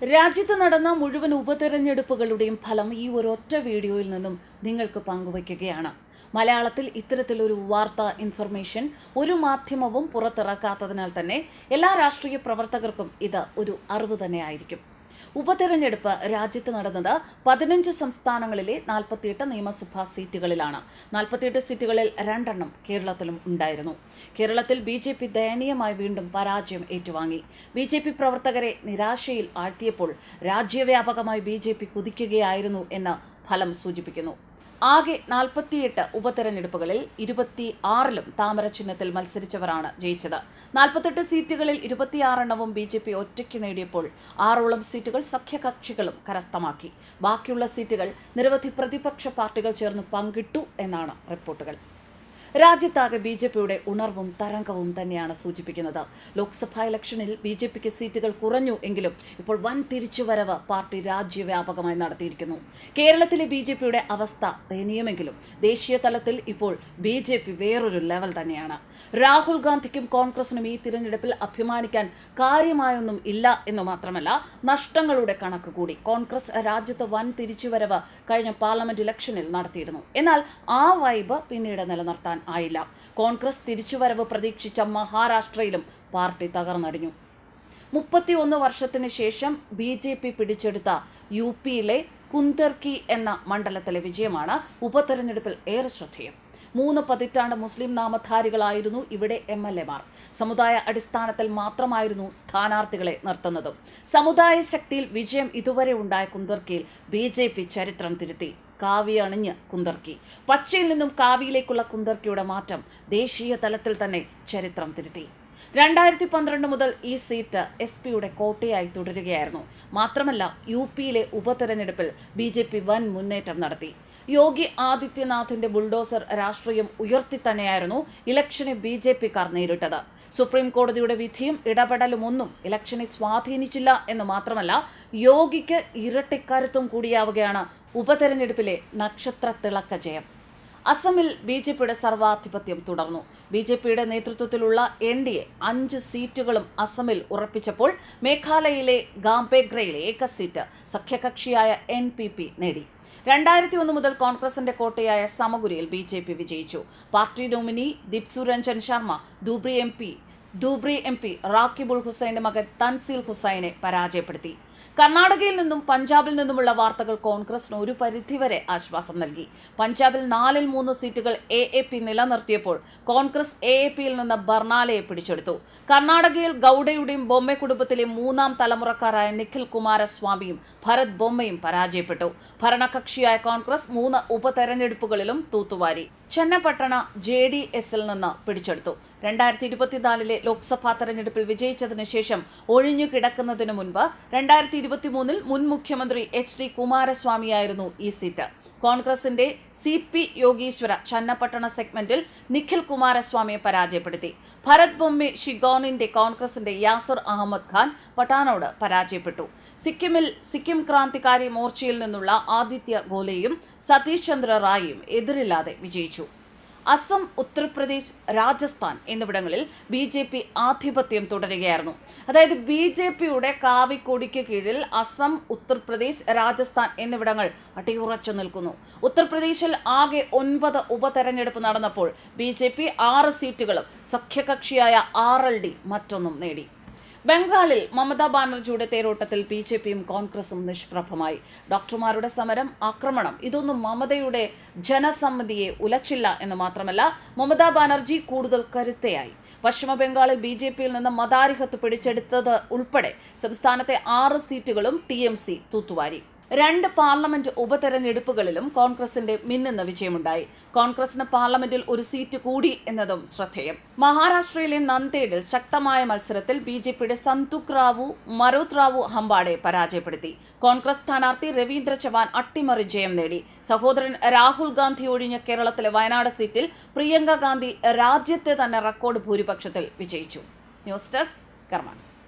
രാജ്യത്ത് നടന്ന മുഴുവൻ ഉപതെരഞ്ഞെടുപ്പുകളുടെയും ഫലം ഈ ഒരൊറ്റ വീഡിയോയിൽ നിന്നും നിങ്ങൾക്ക് പങ്കുവയ്ക്കുകയാണ്. മലയാളത്തിൽ ഇത്തരത്തിലൊരു വാർത്ത ഇൻഫർമേഷൻ ഒരു മാധ്യമവും പുറത്തിറക്കാത്തതിനാൽ തന്നെ എല്ലാ രാഷ്ട്രീയ പ്രവർത്തകർക്കും ഇത് ഒരു അറിവ് തന്നെയായിരിക്കും ഉപതെരഞ്ഞെടുപ്പ് രാജ്യത്ത് നടന്നത് പതിനഞ്ച് സംസ്ഥാനങ്ങളിലെ നാൽപ്പത്തിയെട്ട് നിയമസഭാ സീറ്റുകളിലാണ്. നാൽപ്പത്തിയെട്ട് സീറ്റുകളിൽ രണ്ടെണ്ണം കേരളത്തിലും ഉണ്ടായിരുന്നു. കേരളത്തിൽ ബി ജെ പി ദയനീയമായി വീണ്ടും പരാജയം ഏറ്റുവാങ്ങി. ബി ജെ പി പ്രവർത്തകരെ നിരാശയിൽ ആഴ്ത്തിയപ്പോൾ രാജ്യവ്യാപകമായി ബി ജെ പി കുതിക്കുകയായിരുന്നു എന്ന് ഫലം സൂചിപ്പിക്കുന്നു. ആകെ നാൽപ്പത്തിയെട്ട് ഉപതെരഞ്ഞെടുപ്പുകളിൽ ഇരുപത്തി ആറിലും താമര ചിഹ്നത്തിൽ മത്സരിച്ചവരാണ് ജയിച്ചത്. നാൽപ്പത്തെട്ട് സീറ്റുകളിൽ ഇരുപത്തിയാറെണ്ണവും ബി ജെ പി ഒറ്റയ്ക്ക് നേടിയപ്പോൾ ആറോളം സീറ്റുകൾ സഖ്യകക്ഷികളും കരസ്ഥമാക്കി. ബാക്കിയുള്ള സീറ്റുകൾ നിരവധി പ്രതിപക്ഷ പാർട്ടികൾ ചേർന്ന് പങ്കിട്ടു എന്നാണ് റിപ്പോർട്ടുകൾ. രാജ്യത്താകെ ബി ജെ പിയുടെ ഉണർവും തരംഗവും തന്നെയാണ് സൂചിപ്പിക്കുന്നത്. ലോക്സഭാ ഇലക്ഷനിൽ ബി ജെ പിക്ക് സീറ്റുകൾ കുറഞ്ഞു എങ്കിലും ഇപ്പോൾ വൻ തിരിച്ചുവരവ് പാർട്ടി രാജ്യവ്യാപകമായി നടത്തിയിരിക്കുന്നു. കേരളത്തിലെ ബി ജെ പിയുടെ അവസ്ഥ ദയനീയമെങ്കിലും ദേശീയ തലത്തിൽ ഇപ്പോൾ ബി ജെ പി വേറൊരു ലെവൽ തന്നെയാണ്. രാഹുൽ ഗാന്ധിക്കും കോൺഗ്രസിനും ഈ തിരഞ്ഞെടുപ്പിൽ അഭിമാനിക്കാൻ കാര്യമായൊന്നും ഇല്ല എന്ന് മാത്രമല്ല നഷ്ടങ്ങളുടെ കണക്ക് കൂടി കോൺഗ്രസ് രാജ്യത്ത് വൻ തിരിച്ചുവരവ് കഴിഞ്ഞ പാർലമെന്റ് ഇലക്ഷനിൽ നടത്തിയിരുന്നു. എന്നാൽ ആ വൈബ് പിന്നീട് നിലനിർത്താൻ ആയില്ല. കോൺഗ്രസ് തിരിച്ചുവരവ് പ്രതീക്ഷിച്ച മഹാരാഷ്ട്രയിലും പാർട്ടി തകർന്നടിഞ്ഞു. മുപ്പത്തിയൊന്ന് വർഷത്തിന് ശേഷം ബി ജെ പി പിടിച്ചെടുത്ത യു പിയിലെ കുന്തർക്കി എന്ന മണ്ഡലത്തിലെ വിജയമാണ് ഉപതെരഞ്ഞെടുപ്പിൽ ഏറെ ശ്രദ്ധേയം. മൂന്ന് പതിറ്റാണ്ട് മുസ്ലിം നാമധാരികളായിരുന്നു ഇവിടെ എം എൽ എമാർ. സമുദായ അടിസ്ഥാനത്തിൽ മാത്രമായിരുന്നു സ്ഥാനാർത്ഥികളെ നിർത്തുന്നതും. സമുദായ ശക്തിയിൽ വിജയം ഇതുവരെ ഉണ്ടായ കുന്തർക്കിയിൽ ബി ചരിത്രം തിരുത്തി. കാവി അണിഞ്ഞ് കുന്തർക്കി. പച്ചയിൽ നിന്നും കാവിയിലേക്കുള്ള കുന്തർക്കിയുടെ മാറ്റം ദേശീയ തലത്തിൽ തന്നെ ചരിത്രം തിരുത്തി. രണ്ടായിരത്തി പന്ത്രണ്ട് മുതൽ ഈ സീറ്റ് എസ് പിയുടെ കോട്ടയായി തുടരുകയായിരുന്നു. മാത്രമല്ല യു പിയിലെ ഉപതെരഞ്ഞെടുപ്പിൽ ബി ജെ പി വൻ മുന്നേറ്റം നടത്തി. യോഗി ആദിത്യനാഥിന്റെ ബുൾഡോസർ രാഷ്ട്രീയം ഉയർത്തി തന്നെയായിരുന്നു ഇലക്ഷനെ ബി ജെ പിക്കാർ നേരിട്ടത്. സുപ്രീം കോടതിയുടെ വിധിയും ഇടപെടലും ഒന്നും ഇലക്ഷനെ സ്വാധീനിച്ചില്ല എന്ന് മാത്രമല്ല യോഗിക്ക് ഇരട്ടിക്കരുത്തും കൂടിയാവുകയാണ് ഉപതെരഞ്ഞെടുപ്പിലെ നക്ഷത്ര തിളക്ക ജയം. അസമിൽ ബി ജെ പിയുടെ സർവാധിപത്യം തുടർന്നു. ബി ജെ പിയുടെ നേതൃത്വത്തിലുള്ള എൻ ഡി എ അഞ്ച് സീറ്റുകളും അസമിൽ ഉറപ്പിച്ചപ്പോൾ മേഘാലയയിലെ ഗാംബേഗ്രയിലെ ഏക സീറ്റ് സഖ്യകക്ഷിയായ എൻ പി പി നേടി. രണ്ടായിരത്തി ഒന്ന് മുതൽ കോൺഗ്രസിന്റെ കോട്ടയായ സമഗുരിയിൽ ബി ജെ പി വിജയിച്ചു. Party nominee Dipsu Ranjan Sharma Dhubri M P Dhubri M P Rakibul ഹുസൈന്റെ മകൻ തൻസീൽ ഹുസൈനെ പരാജയപ്പെടുത്തി. കർണാടകയിൽ നിന്നും പഞ്ചാബിൽ നിന്നുമുള്ള വാർത്തകൾ കോൺഗ്രസിന് ഒരു പരിധിവരെ ആശ്വാസം നൽകി. പഞ്ചാബിൽ നാലിൽ മൂന്ന് സീറ്റുകൾ എ എ പി നിലനിർത്തിയപ്പോൾ കോൺഗ്രസ് എ എ പിയിൽ നിന്ന് ബർണാലയെ പിടിച്ചെടുത്തു. കർണാടകയിൽ ഗൌഡയുടെയും ബൊമ്മെ കുടുംബത്തിലെ മൂന്നാം തലമുറക്കാരായ നിഖിൽ കുമാരസ്വാമിയും ഭരത് ബൊമ്മയും പരാജയപ്പെട്ടു. ഭരണകക്ഷിയായ കോൺഗ്രസ് മൂന്ന് ഉപതെരഞ്ഞെടുപ്പുകളിലും തൂത്തുവാരി. ചെന്നപട്ടണ ജെ ഡി എസിൽ നിന്ന് പിടിച്ചെടുത്തു. രണ്ടായിരത്തി ഇരുപത്തിനാലിലെ ലോക്സഭാ തെരഞ്ഞെടുപ്പിൽ വിജയിച്ചതിന് ശേഷം ഒഴിഞ്ഞു കിടക്കുന്നതിനു മുൻപ് രണ്ടായിരത്തി ഇരുപത്തിമൂന്നിൽ മുൻ മുഖ്യമന്ത്രി എച്ച് ഡി കുമാരസ്വാമിയായിരുന്നു ഈ സീറ്റ്. കോൺഗ്രസിന്റെ സി പി യോഗീശ്വര ചന്നപട്ടണ സെഗ്മെന്റിൽ നിഖിൽ കുമാരസ്വാമിയെ പരാജയപ്പെടുത്തി. ഭരത് ബൊമ്മി ഷിഗോണിന്റെ കോൺഗ്രസിന്റെ യാസർ അഹമ്മദ് ഖാൻ പട്ടാനോട് പരാജയപ്പെട്ടു. സിക്കിമിൽ സിക്കിം ക്രാന്തികാരി മോർച്ചയിൽ നിന്നുള്ള ആദിത്യ ഗോലെയും സതീഷ് ചന്ദ്ര റായിയും എതിരില്ലാതെ വിജയിച്ചു. അസം ഉത്തർപ്രദേശ് രാജസ്ഥാൻ എന്നിവിടങ്ങളിൽ ബി ജെ പി ആധിപത്യം തുടരുകയായിരുന്നു. അതായത് ബി ജെ പിയുടെ കാവിക്കൊടിക്ക് കീഴിൽ അസം ഉത്തർപ്രദേശ് രാജസ്ഥാൻ എന്നിവിടങ്ങൾ അടിയുറച്ചു നിൽക്കുന്നു. ഉത്തർപ്രദേശിൽ ആകെ ഒൻപത് ഉപതെരഞ്ഞെടുപ്പ് നടന്നപ്പോൾ ബി ജെ പി ആറ് സീറ്റുകളും സഖ്യകക്ഷിയായ ആർ എൽ ഡി മറ്റൊന്നും നേടി. ബംഗാളിൽ മമതാ ബാനർജിയുടെ തേരോട്ടത്തിൽ ബി ജെ പിയും കോൺഗ്രസും നിഷ്പ്രഭമായി. ഡോക്ടർമാരുടെ സമരം ആക്രമണം ഇതൊന്നും മമതയുടെ ജനസമ്മതിയെ ഉലച്ചില്ല എന്ന് മാത്രമല്ല മമതാ ബാനർജി കൂടുതൽ കരുത്തയായി. പശ്ചിമ ബംഗാളിൽ ബി ജെ പിയിൽ നിന്ന് മതാരിഹത്ത് പിടിച്ചെടുത്തത് ഉൾപ്പെടെ സംസ്ഥാനത്തെ ആറ് സീറ്റുകളും ടി എം സി തൂത്തുവാരി. രണ്ട് പാർലമെന്റ് ഉപതെരഞ്ഞെടുപ്പുകളിലും കോൺഗ്രസിന്റെ മിന്നുന്ന വിജയമുണ്ടായി. കോൺഗ്രസിന് പാർലമെന്റിൽ ഒരു സീറ്റ് കൂടി എന്നതും ശ്രദ്ധേയം. മഹാരാഷ്ട്രയിലെ നന്ദേഡിൽ ശക്തമായ മത്സരത്തിൽ ബി ജെ പിയുടെ സന്തുക് റാവു മരോത് റാവു ഹംബാഡെ പരാജയപ്പെടുത്തി. കോൺഗ്രസ് സ്ഥാനാർത്ഥി രവീന്ദ്ര ചവാൻ അട്ടിമറി ജയം നേടി. സഹോദരൻ രാഹുൽ ഗാന്ധി ഒഴിഞ്ഞ കേരളത്തിലെ വയനാട് സീറ്റിൽ പ്രിയങ്ക ഗാന്ധി രാജ്യത്തെ തന്നെ റെക്കോർഡ് ഭൂരിപക്ഷത്തിൽ വിജയിച്ചു. News desk കർമാൻസ്